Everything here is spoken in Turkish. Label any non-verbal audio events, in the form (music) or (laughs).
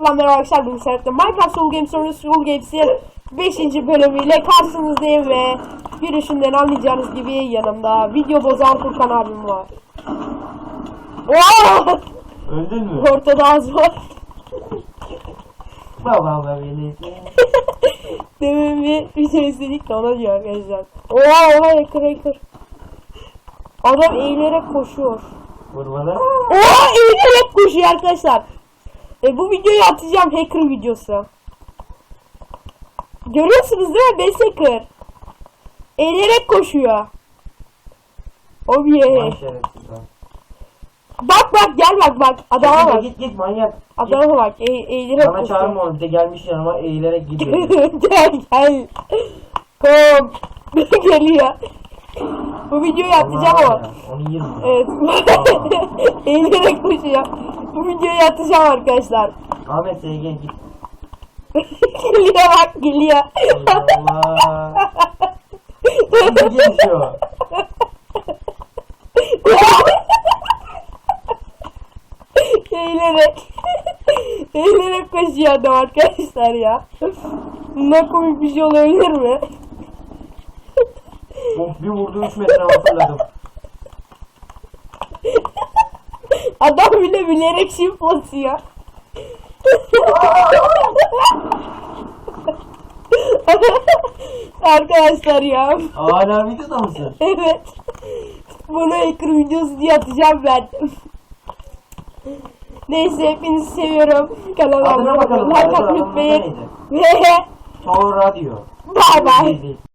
Merhaba arkadaşlar Serhat'ta Minecraft Soul Games sonra Soul Games'in 5. bölümüyle karşınızdayım ve yürüyüşünden anlayacağınız gibi yanımda video bozan Furkan abim var. Oo! Öldün mü? Ortada az var. (laughs) Baba beni. (laughs) Demin bir video izledik de ona diyor arkadaşlar. Oo ona yakır yakır. Adam eğilerek koşuyor. Vur bana. Oo eğilerek koşuyor arkadaşlar. E, bu videoyu atacağım hacker videosu. Görüyorsunuz değil mi? Best hacker. Eğilerek koşuyor. Oh yeah. şerefsiz lan. Bak bak gel bak bak. Adama Git, bak. Git git manyak. Adama bak. E eğilerek Bana koşuyor. çağırma onu bir de gelmiş yanıma eğilerek (laughs) gidiyor. gel gel. Kom. (laughs) Geliyor. Bu videoyu atacağım ama. Onu yerim. Evet. (laughs) eğilerek koşuyor. Bu videoyu atacağım arkadaşlar. Ahmet Seygen git. geliyor bak geliyor. Allah. Şimdi geçiyor. eğilerek eğilerek koşuyor adam arkadaşlar ya. Bundan komik bir şey olabilir mi? Of bir vurdu 3 metre hatırladım. Adam bile bilerek shift basıyor. (laughs) arkadaşlar ya. Hala videoda mısın? Evet. Bunu hacker videosu diye atacağım ben. Neyse hepinizi seviyorum. Kanala abone olmayı, like atmayı unutmayın. (laughs) Tor radyo. Değil, değil.